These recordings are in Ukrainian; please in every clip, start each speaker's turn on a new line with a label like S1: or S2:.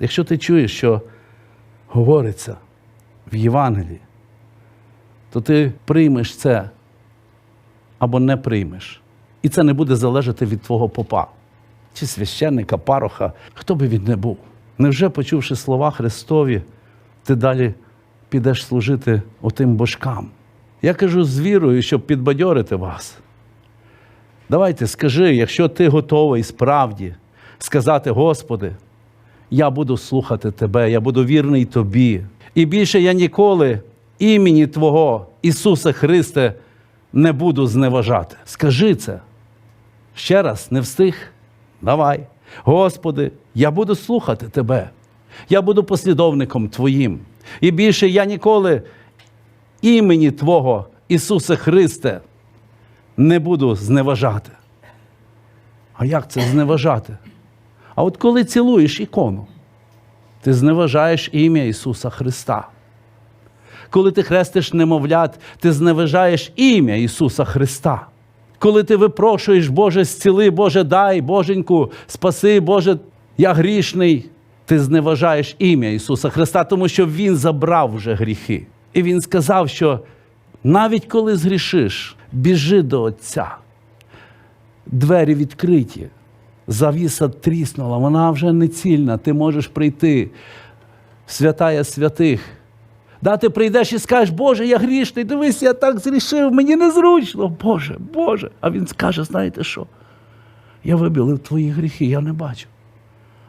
S1: Якщо ти чуєш, що говориться в Євангелії, то ти приймеш це або не приймеш. І це не буде залежати від твого попа, чи священника, пароха, хто би він не був. Невже, почувши слова Христові, ти далі підеш служити отим божкам? Я кажу з вірою, щоб підбадьорити вас. Давайте скажи, якщо ти готовий справді сказати, Господи, я буду слухати Тебе, я буду вірний Тобі. І більше я ніколи імені Твого, Ісуса Христе, не буду зневажати. Скажи це. Ще раз не встиг? Давай. Господи, я буду слухати Тебе. Я буду послідовником Твоїм. І більше я ніколи імені Твого, Ісуса Христе, не буду зневажати. А як це зневажати? А от коли цілуєш ікону, ти зневажаєш ім'я Ісуса Христа. Коли ти хрестиш немовлят, ти зневажаєш ім'я Ісуса Христа. Коли ти випрошуєш, Боже, зціли, Боже, дай, Боженьку, спаси, Боже, я грішний, ти зневажаєш ім'я Ісуса Христа, тому що Він забрав вже гріхи. І Він сказав, що навіть коли згрішиш, біжи до Отця. Двері відкриті, завіса тріснула, вона вже не цільна, ти можеш прийти. Святая святих. Да, ти прийдеш і скажеш, Боже, я грішний, дивись, я так зрішив, мені незручно. Боже, Боже. А він скаже, знаєте що? Я вибілив твої гріхи, я не бачу.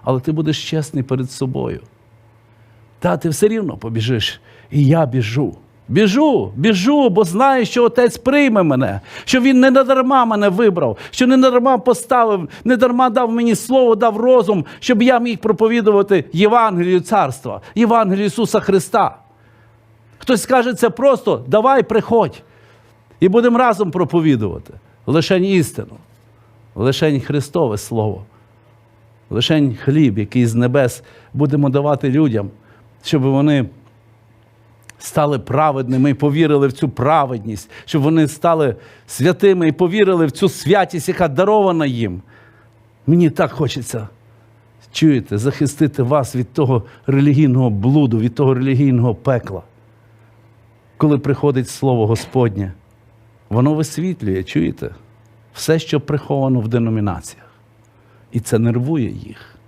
S1: Але ти будеш чесний перед собою. Та ти все рівно побіжиш. І я біжу. Біжу, біжу, бо знаю, що отець прийме мене, що він не надарма мене вибрав, що не надарма поставив, не дарма дав мені слово, дав розум, щоб я міг проповідувати Євангелію царства, Євангелію Ісуса Христа. Хтось скаже це просто, давай приходь. І будемо разом проповідувати. Лишень істину, лишень Христове Слово, лишень хліб, який з небес будемо давати людям, щоб вони стали праведними і повірили в цю праведність, щоб вони стали святими і повірили в цю святість, яка дарована їм. Мені так хочеться, чуєте, захистити вас від того релігійного блуду, від того релігійного пекла. Коли приходить Слово Господнє, воно висвітлює, чуєте, все, що приховано в деномінаціях. І це нервує їх.